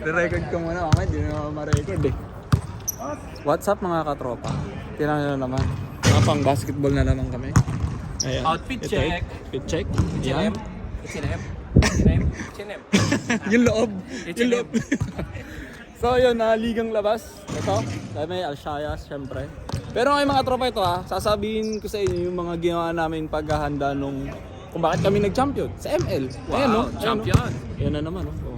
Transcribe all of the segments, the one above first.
Re-record ko muna mamaya, hindi na ma-record eh. What's up mga katropa? Tingnan nyo na naman. Mga pang basketball na naman kami. Ayan. Outfit Ito, check. Outfit check. Yan. H&M. H&M. H&M. yung loob. H&M. Yung loob. so yun, naligang labas. Ito, dahil may Alshaya, syempre. Pero ngayon mga tropa ito ha, sasabihin ko sa inyo yung mga ginawa namin paghahanda nung kung bakit kami nag-champion sa ML. Wow, Ayan, no? Ayan, no? champion. Yan na naman. Oh.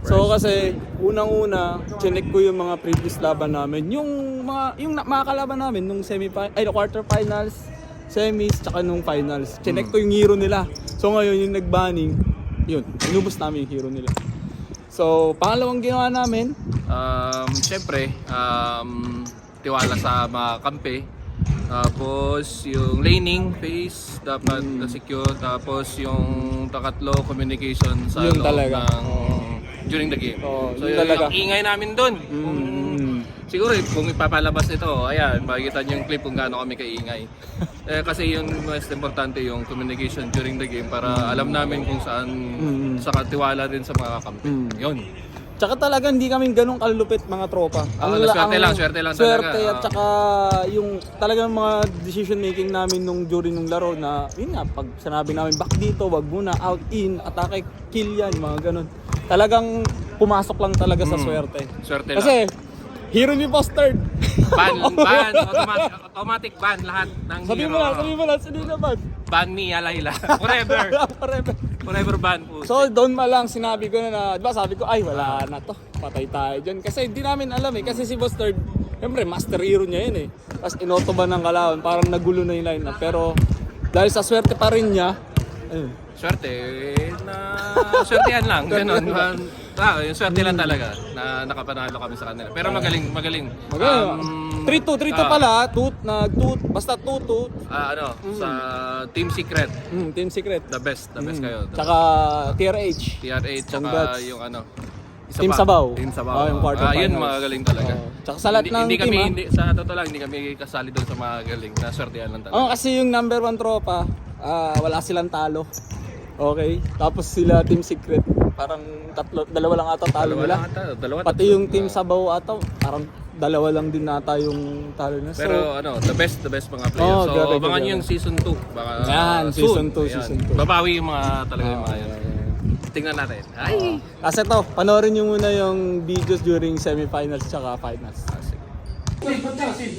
So kasi unang-una, chinek ko yung mga previous laban namin. Yung mga yung na- mga kalaban namin nung semi ay no, quarterfinals, semis, tsaka nung finals. Chinek ko yung hero nila. So ngayon yung nag-banning, yun, inubos namin yung hero nila. So, pangalawang ginawa namin, Um, Siyempre, um, tiwala sa mga kampe. Tapos yung laning phase dapat Hmm. na secure. Tapos yung takatlo communication sa Yun loob talaga. ng Oo. During the game. Oo, so yun yun talaga. yung ingay namin doon. mm, Siguro eh, kung ipapalabas ito, ayan, makikita niyo yung clip kung gaano kami kaingay. eh, kasi yung most importante yung communication during the game para alam namin kung saan Mm. sa katiwala din sa mga kampe. Mm. Yun. Tsaka talaga hindi kami ganun kalupit mga tropa. Oo, la- swerte lang, swerte lang swerte talaga. at Oo. tsaka yung talagang mga decision making namin nung during nung laro na yun nga pag sinabi namin back dito, wag muna, out in, atake, kill yan, mga ganun. Talagang pumasok lang talaga sa Mm. swerte. Swerte Kasi hero ni Bastard. Ban, ban, automatic, automatic ban lahat ng sabi hero. mo lang, sabi mo lang, sabi naman. Ban me, Alayla. Forever. Forever. Forever ban po. So doon ma lang sinabi ko na, na di ba sabi ko ay wala na to, patay tayo dyan. Kasi hindi namin alam eh, kasi si Boss Third, siyempre master hero niya yun eh. Tapos inoto ba ng kalawan, parang nagulo na yung lineup. Pero dahil sa swerte pa rin niya, ayun. Swerte, eh, na swertehan lang. Ganun. Ah, yung swerte lang talaga na nakapanalo kami sa kanila. Pero magaling, magaling. Magaling. Um, 3-2, 3-2 ah, pala, toot, nag-toot, basta 2-2. ah, ano, sa Team Secret, Mm, team secret. the best, the best Mm. kayo. The Tsaka tier H. TR8, tsaka Congrats. yung ano, isa Team pa. Sabaw. Team Sabaw. Oh, yung quarterfinals. Ah, yun, magaling talaga. Oh. Tsaka sa lahat hindi, ng hindi team, kami, ah. hindi, sa totoo lang, hindi kami kasali doon sa mga galing. Na swertehan lang talaga. Oh, kasi yung number one tropa, ah, wala silang talo. Okay? Tapos sila team secret, parang tatlo, dalawa lang ata talo Dalawa nila. ata, dalawa, Pati tatlo. yung team Ah. Sabaw ata, parang dalawa lang din nata yung talo nila. So, Pero ano, the best, the best mga players. Oh, so, grabe, abangan nyo yung season 2. Baka Yan, soon. season two, Ayan. season two. Babawi yung mga talaga yung mga Ah, yeah. Tingnan natin. Ay! kasi to, panoorin nyo muna yung videos during semifinals tsaka finals. Ah, sige.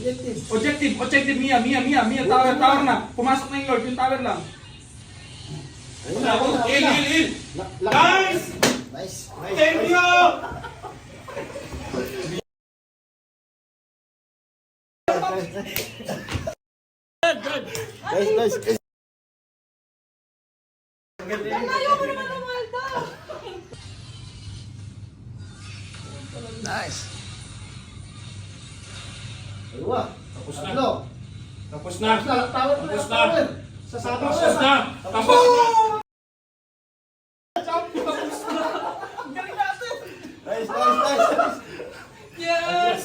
Objective, objective, Mia, Mia, Mia, Mia, tower, tower na. Pumasok na yung Lord, yung tower lang. Wala, wala, heal, heal, heal. Nice! Nice. Thank you! Nice, nice. nice. Nice. Dalawa. Tapos na. Tatlo. Tapos na. Tapos na. Tower na. Tapos na. Tower. Sasama Tapos ko. na. Tapos na. Nice, nice, nice. Yes!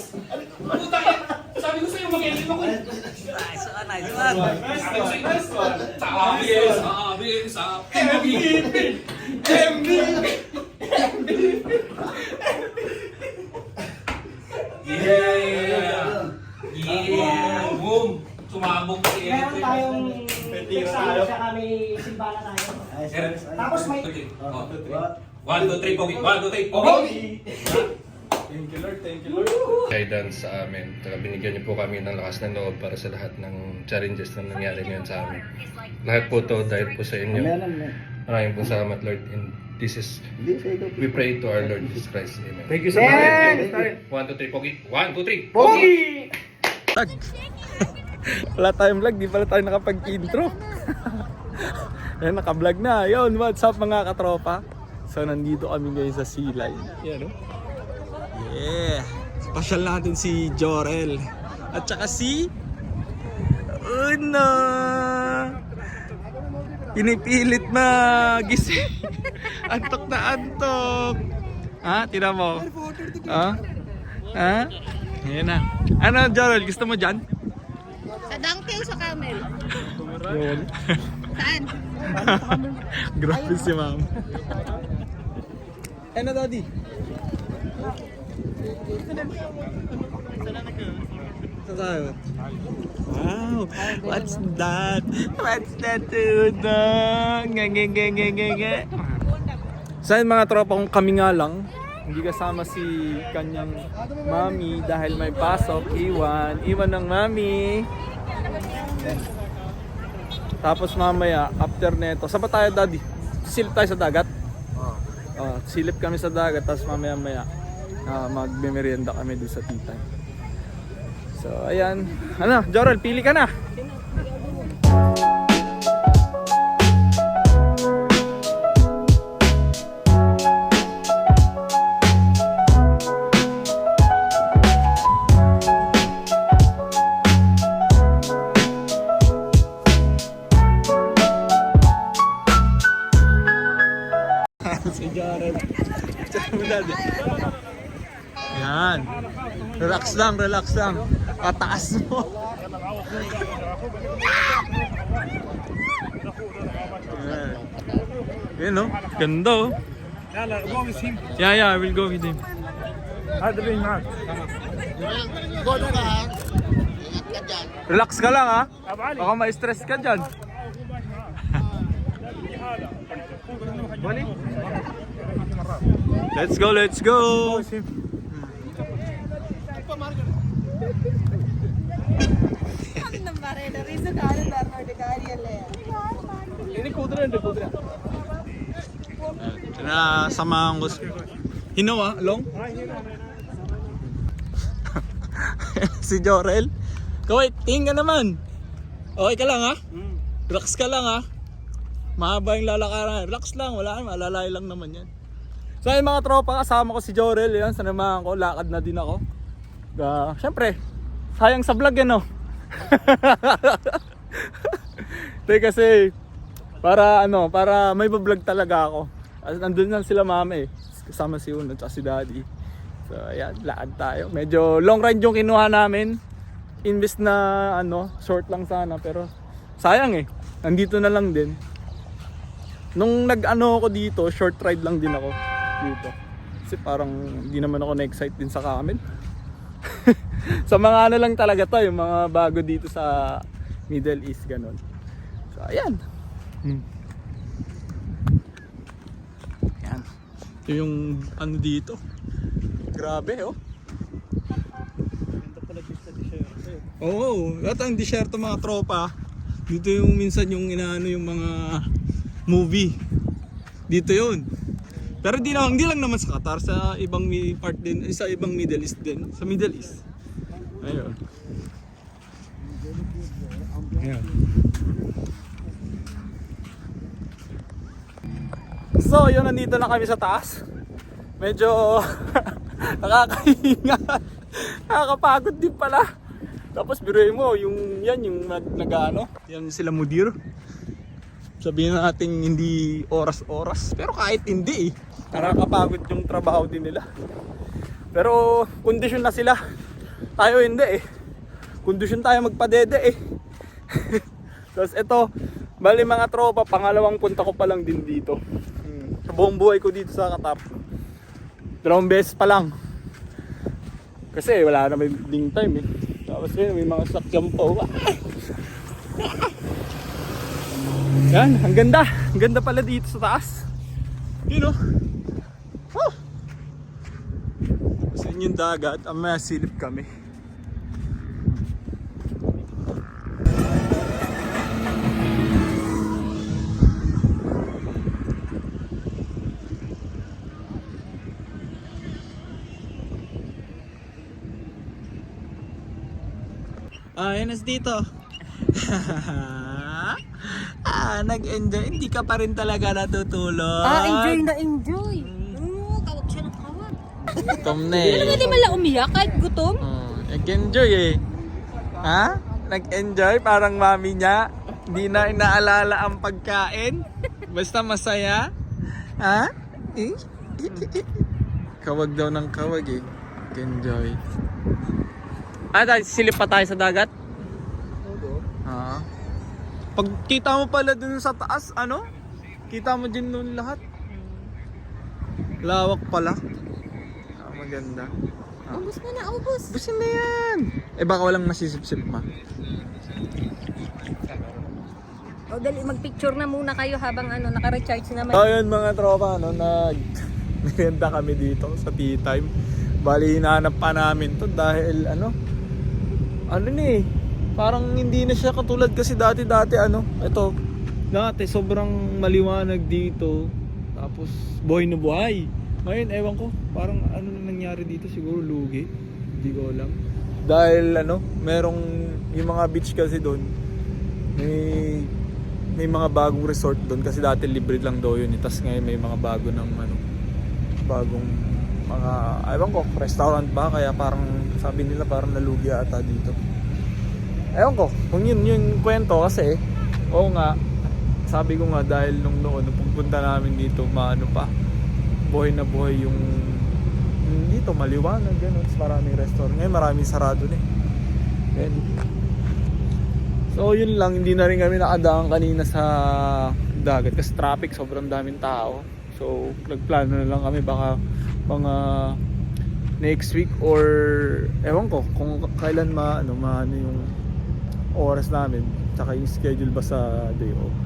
Puta yan. Sabi ko sa'yo, mag-ending ako. eh. Nice one, nice Nice, nice, nice one. Sabi, sabi, sabi. MVP! MVP! Yeah! Sumabog si Meron MVP. tayong tayo. Siya kami simbala tayo. Nice. Tapos may Oh, One, two, three, pogi. One, two, three, pogi! Thank you Lord, thank you Lord. guidance sa amin. Saka binigyan niyo po kami ng lakas ng loob para sa lahat ng challenges na nangyari ngayon sa amin. Lahat po to dahil po sa inyo. Maraming po salamat Lord. And this is, we pray to our Lord Jesus Christ. Amen. Thank you so much. One, two, three, pogi. One, two, three, Pogi! Vlog. Wala tayong vlog, di pala tayo nakapag-intro. Ayan, naka-vlog na. Yun, what's up mga katropa? So, nandito kami ngayon sa Sea Line. Yan, no? Yeah! Pasyal natin si Jorel. At saka si... Una! Pinipilit na gising. antok na antok. Ha? Tira mo. Ha? Ha? Ayan na. Ano, Jorel? Gusto mo dyan? O sa camel? Yun. Saan? Grabe si ma'am. Ano, daddy? Saan tayo? Wow! What's that? What's that, Tudong? Nga, nga, nga, nga, nga, nga. Sa mga tropa kong kami nga lang, hindi kasama si kanyang mami dahil may pasok, iwan, iwan ng mami. Tapos mamaya, after neto, saan ba tayo daddy? Silip tayo sa dagat? Oh, silip kami sa dagat, tapos mamaya maya, uh, magme-merienda kami doon sa titay. So, ayan. Ano, Jorel, pili ka na. Relax lang, relax lang. Pataas mo. Yan no? Ganda oh. go with him. Yeah, yeah, I will go with him. Adrian Mark. Go na ka ha. Relax ka lang ha. Baka ma-stress ka dyan. Let's go, let's go. Ini kudra, hindi kudra. Na samahan ko. si- Hinaw ah, long. si Jorel. Kawait, tingin ka naman. Okay ka lang ha? Relax ka lang ha? Mahaba yung lalakaran. Relax lang, wala naman. Malalay lang naman yan. So yung mga tropa, kasama ko si Jorel. Yan, sanamahan ko. Lakad na din ako. Uh, Siyempre, sayang sa vlog yan no. Hindi kasi, para ano, para may vlog talaga ako. As nandun lang sila mama eh. Kasama si Uno at si Daddy. So ayan, lakad tayo. Medyo long ride yung kinuha namin. Imbis na ano, short lang sana pero sayang eh. Nandito na lang din. Nung nag-ano ako dito, short ride lang din ako dito. Kasi parang hindi naman ako na-excite din sa camel. sa mga ano lang talaga to, yung mga bago dito sa Middle East ganun. So ayan. Hmm. Yan. Ito yung ano dito. Grabe oh. Oo, oh, at ang disyerto mga tropa. Dito yung minsan yung inaano yung mga movie. Dito yun. Pero di lang, hindi lang naman sa Qatar, sa ibang part din, sa ibang Middle East din. Sa Middle East. Ayun. So, yun, nandito na kami sa taas. Medyo nakakahinga. Nakakapagod din pala. Tapos biruin mo, yung yan, yung nag, nag-ano, yan sila mudir. Sabihin natin hindi oras-oras. Pero kahit hindi eh, nakakapagod yung trabaho din nila. Pero kondisyon na sila. Tayo hindi eh. Kondisyon tayo magpadede eh. Tapos ito, bali mga tropa, pangalawang punta ko pa lang din dito. Hmm. Sa buong buhay ko dito sa Qatar. Dalawang beses pa lang. Kasi wala na may ding time eh. Tapos yun, may mga sakyan pa. Yan, ang ganda. Ang ganda pala dito sa taas. Yun oh. Oh. Kasi yun yung dagat, ang may silip kami. Ah, Enes dito. ah, nag-enjoy. Hindi ka pa rin talaga natutulog. Ah, enjoy na enjoy. Oo, kawag siya ng Tom na eh. Hindi mo lang umiyak kahit gutom. Oh, nag-enjoy eh. Ha? Nag-enjoy parang mami niya. Hindi na inaalala ang pagkain. Basta masaya. Ha? Eh? Kawag daw ng kawag eh. Nag-enjoy. Ah, silip pa tayo sa dagat? Ha? Pag kita mo pala dun sa taas, ano? Kita mo din dun lahat. Lawak pala. Maganda. Ubus mo na, ubus. Busin na yan! Eh baka walang masisip-sip ma. O dali, magpicture na muna kayo habang ano, naka-recharge naman. So yun mga tropa, no, nag merienda kami dito sa tea time. Bali, hinahanap pa namin to dahil ano, ano ni, parang hindi na siya katulad kasi dati-dati ano, ito, dati sobrang maliwanag dito, tapos buhay na buhay. Ngayon, ewan ko, parang ano nangyari dito, siguro lugi, hindi ko alam. Dahil ano, merong, yung mga beach kasi doon, may may mga bagong resort doon kasi dati libre lang daw yun. eh. Tapos ngayon may mga bago ng ano, bagong mga, ewan ko, restaurant ba? Kaya parang, sabi nila parang nalugi ata dito. Ewan ko, kung yun yung kwento kasi, oo nga, sabi ko nga dahil nung noon, nung pupunta namin dito, maano pa, buhay na buhay yung, yung dito, maliwanag. Tapos maraming restaurant. Ngayon maraming sarado na eh. So yun lang, hindi na rin kami nakadaan kanina sa dagat kasi traffic, sobrang daming tao. So nagplano na lang kami baka mga next week or ewan ko kung kailan ma ano maano yung oras namin tsaka yung schedule ba sa day off.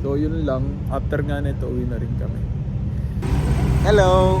So yun lang, after nga nito uwi na rin kami. Hello!